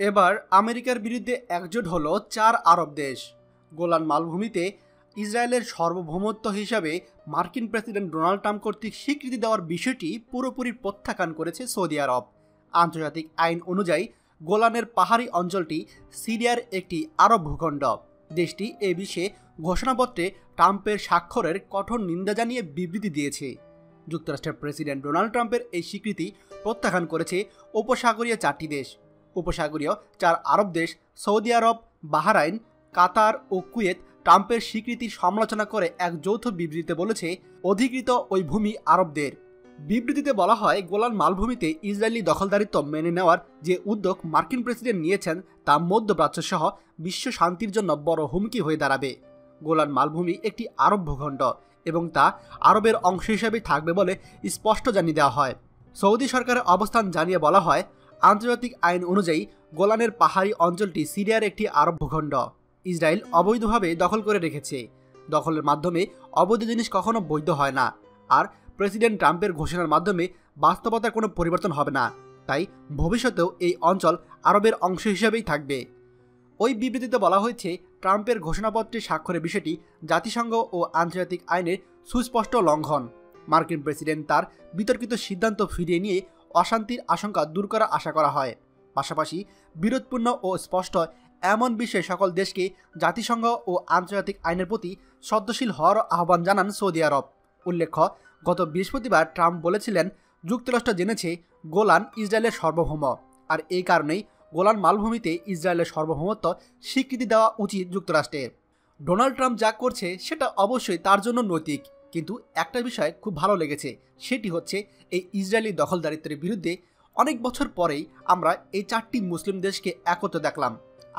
এবার আমেরিকার বিরুদ্ধে একজোট হলো চার আরব দেশ। গোলান মালভূমিতে ইসরায়েলের সার্বভৌমত্ব হিসাবে মার্কিন প্রেসিডেন্ট ডোনাল্ড ট্রাম্প কর্তৃক স্বীকৃতি দেওয়ার বিষয়টি পুরোপুরি প্রত্যাখ্যান করেছে সৌদি আরব। আন্তর্জাতিক আইন অনুযায়ী গোলানের পাহাড়ি অঞ্চলটি সিরিয়ার একটি আরব ভূখণ্ড। দেশটি এ বিষয়ে ঘোষণাপত্রে ট্রাম্পের স্বাক্ষরের কঠোর নিন্দা জানিয়ে বিবৃতি দিয়েছে। যুক্তরাষ্ট্রের প্রেসিডেন্ট ডোনাল্ড ট্রাম্পের এই স্বীকৃতি প্রত্যাখ্যান করেছে উপসাগরীয় চারটি দেশ। উপসাগরীয় চার আরব দেশ, সৌদি আরব, বাহারাইন, কাতার ও কুয়েত ট্রাম্পের স্বীকৃতির সমালোচনা করে এক যৌথ বিবৃতিতে বলেছে, অধিকৃত ওই ভূমি আরবদের। বিবৃতিতে বলা হয়, গোলান মালভূমিতে ইসরায়েলি দখলদারিত্ব মেনে নেওয়ার যে উদ্যোগ মার্কিন প্রেসিডেন্ট নিয়েছেন, তা মধ্যপ্রাচ্য সহ বিশ্ব শান্তির জন্য বড় হুমকি হয়ে দাঁড়াবে। গোলান মালভূমি একটি আরব ভূখণ্ড এবং তা আরবের অংশ হিসেবে থাকবে বলে স্পষ্ট জানিয়ে দেওয়া হয়। সৌদি সরকারের অবস্থান জানিয়ে বলা হয় আন্তর্জাতিক আইন অনুযায়ী গোলানের পাহাড়ি অঞ্চলটি সিরিয়ার একটি আরব ভূখণ্ড। ইসরায়েল অবৈধভাবে দখল করে রেখেছে। দখলের মাধ্যমে অবৈধ জিনিস কখনো বৈধ হয় না। আর প্রেসিডেন্ট ট্রাম্পের ঘোষণার মাধ্যমে বাস্তবতার কোনো পরিবর্তন হবে না। তাই ভবিষ্যতেও এই অঞ্চল আরবের অংশ হিসেবেই থাকবে। ওই বিবৃতিতে বলা হয়েছে, ট্রাম্পের ঘোষণাপত্রে স্বাক্ষরের বিষয়টি জাতিসংঘ ও আন্তর্জাতিক আইনের সুস্পষ্ট লঙ্ঘন। মার্কিন প্রেসিডেন্ট তার বিতর্কিত সিদ্ধান্ত ফিরিয়ে নিয়ে অশান্তির আশঙ্কা দূর করা আশা করা হয়। পাশাপাশি বিরোধপূর্ণ ও স্পষ্ট এমন বিষয়ে সকল দেশকে জাতিসংঘ ও আন্তর্জাতিক আইনের প্রতি সদ্যশীল হওয়ার আহ্বান জানান সৌদি আরব। উল্লেখ্য, গত বৃহস্পতিবার ট্রাম্প বলেছিলেন, যুক্তরাষ্ট্র জেনেছে গোলান ইসরায়েলের সার্বভৌম। আর এই কারণেই গোলান মালভূমিতে ইসরায়েলের সার্বভৌমত্ব স্বীকৃতি দেওয়া উচিত যুক্তরাষ্ট্রের। ডোনাল্ড ট্রাম্প যা করছে, সেটা অবশ্যই তার জন্য নৈতিক। কিন্তু একটা বিষয় খুব ভালো লেগেছে, সেটি হচ্ছে এই ইসরায়েলি দখলদারিত্বের বিরুদ্ধে অনেক বছর পরেই আমরা এই চারটি মুসলিম দেশকে একত্র দেখলাম।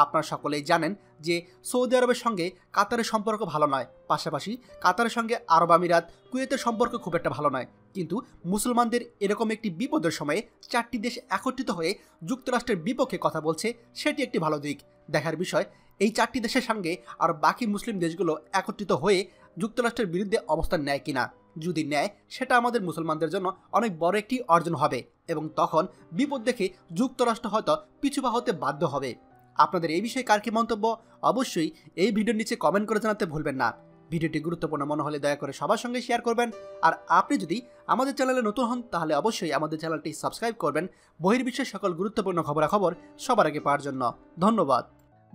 আপনারা সকলেই জানেন যে সৌদি আরবের সঙ্গে কাতারের সম্পর্ক ভালো নয়, পাশাপাশি কাতারের সঙ্গে আরব আমিরাত কুয়েতের সম্পর্ক খুব একটা ভালো নয়। কিন্তু মুসলমানদের এরকম একটি বিপদের সময়ে চারটি দেশ একত্রিত হয়ে যুক্তরাষ্ট্রের বিপক্ষে কথা বলছে, সেটি একটি ভালো দিক। দেখার বিষয়, এই চারটি দেশের সঙ্গে আর বাকি মুসলিম দেশগুলো একত্রিত হয়ে যুক্তরাষ্ট্রের বিরুদ্ধে অবস্থান নেয় কিনা? যদি নেয়, সেটা আমাদের মুসলমানদের জন্য অনেক বড় একটি অর্জন হবে এবং তখন বিপদ দেখে যুক্তরাষ্ট্র হয়তো পিছুপা হতে বাধ্য হবে। আপনাদের এই বিষয়ে কার কি মন্তব্য? অবশ্যই এই ভিডিওর নিচে কমেন্ট করে জানাতে ভুলবেন না। ভিডিওটি গুরুত্বপূর্ণ মনে হলে দয়া করে সবার সঙ্গে শেয়ার করবেন। আর আপনি যদি আমাদের চ্যানেলে নতুন হন, তাহলে অবশ্যই আমাদের চ্যানেলটি সাবস্ক্রাইব করবেন। বহির্বিশ্বের সকল গুরুত্বপূর্ণ খবরাখবর সবার আগে পাওয়ার জন্য। ধন্যবাদ।